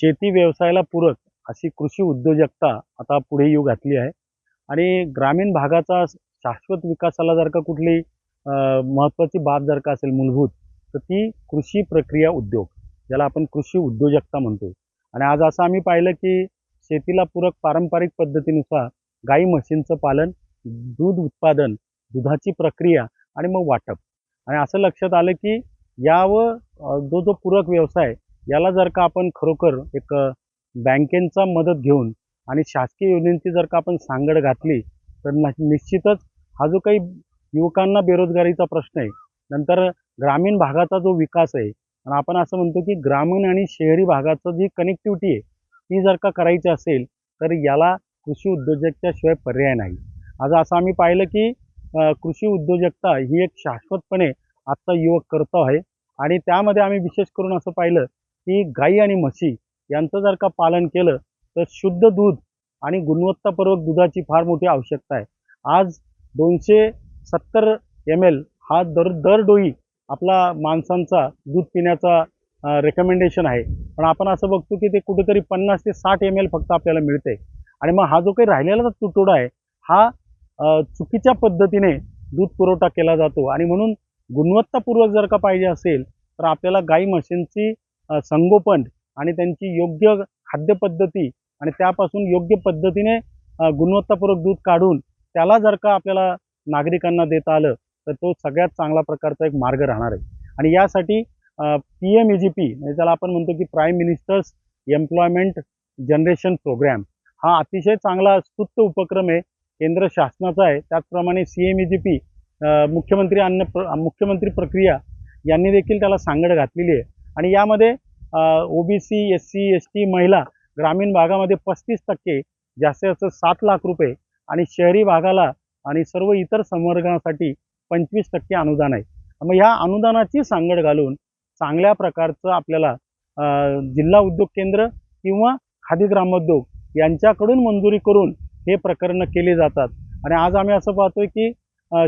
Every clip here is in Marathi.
शेती व्यवसायाला पूरक अशी कृषी उद्योजकता आता पुढे येऊ घातली आहे. आणि ग्रामीण भागाचा शाश्वत विकासाला जर का कुठली महत्त्वाची बाब जर का असेल मूलभूत तर ती कृषी प्रक्रिया उद्योग ज्याला आपण कृषी उद्योजकता म्हणतो. आणि आज असं आम्ही पाहिलं की शेतीला पूरक पारंपरिक पद्धतीनुसार गाई म्हशींचं पालन दूध उत्पादन दुधाची प्रक्रिया आणि मग वाटप. आणि असं लक्षात आलं की यावर जो जो पूरक व्यवसाय याला जर का आपण खरोखर एक बँकेंचा मदत घेऊन आणि शासकीय योजनेची जर का आपण सांगड घातली तर न निश्चितच हा जो काही युवकांना बेरोजगारीचा प्रश्न आहे नंतर ग्रामीण भागाचा जो विकास आहे आणि आपण असं म्हणतो की ग्रामीण आणि शहरी भागाचं जी कनेक्टिव्हिटी आहे ती जर का करायची असेल तर याला कृषी उद्योजकतेशिवाय पर्याय नाही. आज असं आम्ही पाहिलं की कृषी उद्योजकता ही एक शाश्वतपणे आजचा युवक करतो आहे आणि त्यामध्ये आम्ही विशेष करून असं पाहिलं की गाई आणि म्हशी यांचं जर का पालन केलं तर शुद्ध दूध आणि गुणवत्तापूर्वक दुधाची फार मोठी आवश्यकता आहे. आज दोनशे सत्तर एम एल हा दर दर डोई आपला माणसांचा दूध पिण्याचा रेकमेंडेशन आहे. पण आपण असं बघतो की ते कुठेतरी पन्नास ते साठ एम एल फक्त आपल्याला मिळते आणि मग हा जो काही राहिलेला तुटवडा आहे हा चुकीच्या पद्धतीने दूध पुरवठा केला जातो. आणि म्हणून गुणवत्तापूर्वक जर का पाहिजे असेल तर आपल्याला गाई म्हशींची संगोपन आणि त्यांची योग्य खाद्यपद्धती आणि त्यापासून योग्य पद्धतीने गुणवत्तापूर्वक दूध काढून त्याला जर का आपल्याला नागरिकांना देता आलं तर तो सगळ्यात चांगला प्रकारचा एक मार्ग राहणार आहे. आणि यासाठी P M E G P म्हणजे त्याला आपण म्हणतो की prime minister's employment generation programme हा अतिशय चांगला स्तुत्य उपक्रम आहे. केंद्र शासनाचा आहे. त्याचप्रमाणे C M E G P मुख्यमंत्री अन्न प्र मुख्यमंत्री प्रक्रिया यांनी देखील त्याला सांगड घातलेली आहे. आणि यामध्ये O B C S C S T महिला ग्रामीण भागामध्ये पस्तीस टक्के जास्तीत जास्त सात लाख रुपये आणि शहरी भागाला आणि सर्व इतर संवर्गासाठी पंचवीस टक्के अनुदान आहे. मग ह्या अनुदानाची सांगड घालून चांगल्या प्रकारचं आपल्याला जिल्हा उद्योग केंद्र किंवा खादी ग्रामोद्योग यांच्याकडून मंजुरी करून हे प्रकरणं केले जातात. आणि आज आम्ही असं पाहतोय की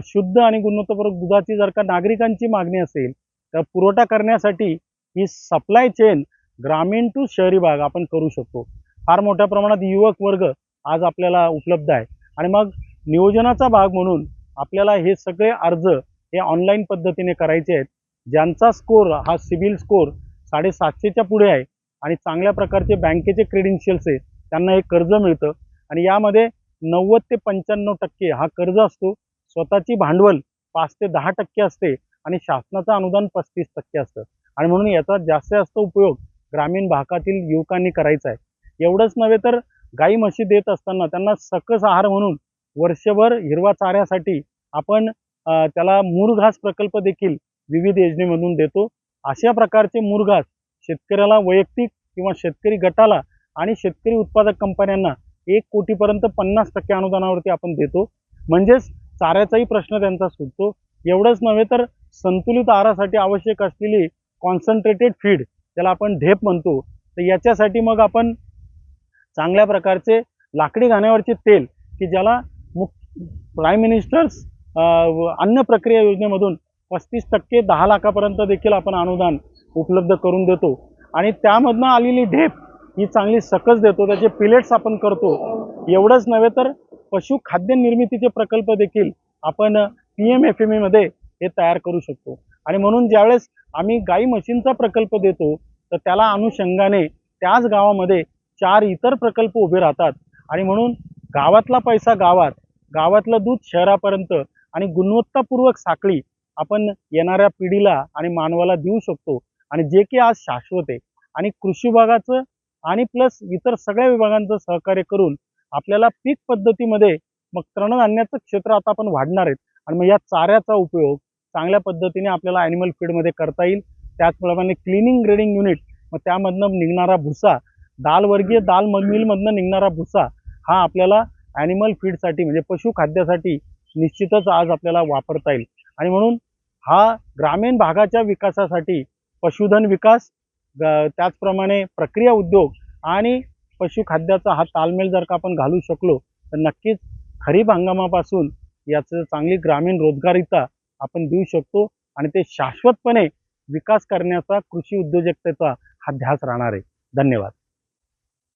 शुद्ध आणि गुणवत्तापूर्वक दुधाची जर का नागरिकांची मागणी असेल तर पुरवठा करण्यासाठी ही सप्लाय चेन ग्रामीण टू शहरी भाग आपण करू शकतो. फार मोठ्या प्रमाणात युवक वर्ग आज आपल्याला उपलब्ध आहे. आणि मग नियोजनाचा भाग म्हणून आपल्याला हे सगळे अर्ज हे ऑनलाईन पद्धतीने करायचे आहेत. ज्यांचा स्कोर हा सिबिल स्कोर साडेसातशेच्या पुढे आहे आणि चांगल्या प्रकारचे बँकेचे क्रेडेन्शियल्स आहे त्यांना हे कर्ज मिळतं. आणि यामध्ये नव्वद ते पंच्याण्णव टक्के हा कर्ज असतो. स्वतःची भांडवल पाच ते दहा टक्के असते आणि शासनाचं अनुदान पस्तीस टक्के असतं. आणि म्हणून याचा जास्तीत जास्त उपयोग ग्रामीण भागातील युवकांनी करायचा आहे. एवढंच नव्हे तर गाई म्हशी देत असताना त्यांना सकस आहार म्हणून वर्षभर हिरवा चाऱ्यासाठी आपण त्याला मूरघास प्रकल्प देखील विविध योजनेमधून देतो. अशा प्रकारचे मूरघास शेतकऱ्याला वैयक्तिक किंवा शेतकरी गटाला आणि शेतकरी उत्पादक कंपन्यांना एक कोटीपर्यंत पन्नास टक्के अनुदानावरती आपण देतो. म्हणजेच चाऱ्याचाही प्रश्न त्यांचा सुटतो. एवढंच नव्हे तर संतुलित आहारासाठी आवश्यक असलेली कॉन्सन्ट्रेटेड फीड त्याला आपण ढेप म्हणतो तर याच्यासाठी मग आपण चांगल्या प्रकारचे लाकडी घाण्यावरचे तेल की ज्याला मुख प्राईम मिनिस्टर्स अन्न प्रक्रिया योजनेमधून पस्तीस टक्के दहा लाखापर्यंत देखील आपण अनुदान उपलब्ध करून देतो. आणि त्यामधनं आलेली ढेप ही चांगली सकस देतो. त्याचे पिलेट्स आपण करतो. एवढंच नव्हे तर पशु खाद्य निर्मितीचे प्रकल्प देखील आपण पी एम एफ एम ईमध्ये हे तयार करू शकतो. आणि म्हणून ज्यावेळेस आम्ही गाई म्हशींचा प्रकल्प देतो तर त्याला अनुषंगाने त्याच गावामध्ये चार इतर प्रकल्प उभे राहतात. आणि म्हणून गावातला पैसा गावात गावातलं दूध शहरापर्यंत आणि गुणवत्तापूर्वक साखळी आपण येणाऱ्या पिढीला आणि मानवाला देऊ शकतो. आणि जे की आज शाश्वत आहे. आणि कृषी विभागाचं आणि प्लस इतर सगळ्या विभागांचं सहकार्य करून आपल्याला पीक पद्धतीमध्ये मग तृणधान्याचं क्षेत्र आता आपण वाढणार आहेत. आणि मग या चाऱ्याचा उपयोग चांगल्या पद्धतीने आपल्याला ॲनिमल फीडमध्ये करता येईल. त्याचप्रमाणे क्लिनिंग ग्रेडिंग युनिट मग त्यामधनं निघणारा भुसा दालवर्गीय दाल मिलमधनं निघणारा भुसा हा आपल्याला ॲनिमल फीडसाठी म्हणजे पशुखाद्यासाठी निश्चितच आज आपल्याला वापरता येईल. आणि म्हणून हा ग्रामीण भागाच्या विकासासाठी पशुधन विकास त्याचप्रमाणे प्रक्रिया उद्योग आणि पशुखाद्याचा हा तालमेल जर का आपण घालू शकलो तर नक्कीच खरीप हंगामापासून याचं चांगली ग्रामीण रोजगारीता आपण देऊ शकतो आणि ते शाश्वतपणे विकास करण्याचा कृषी उद्योजकतेचा हा ध्यास राहणार आहे. धन्यवाद.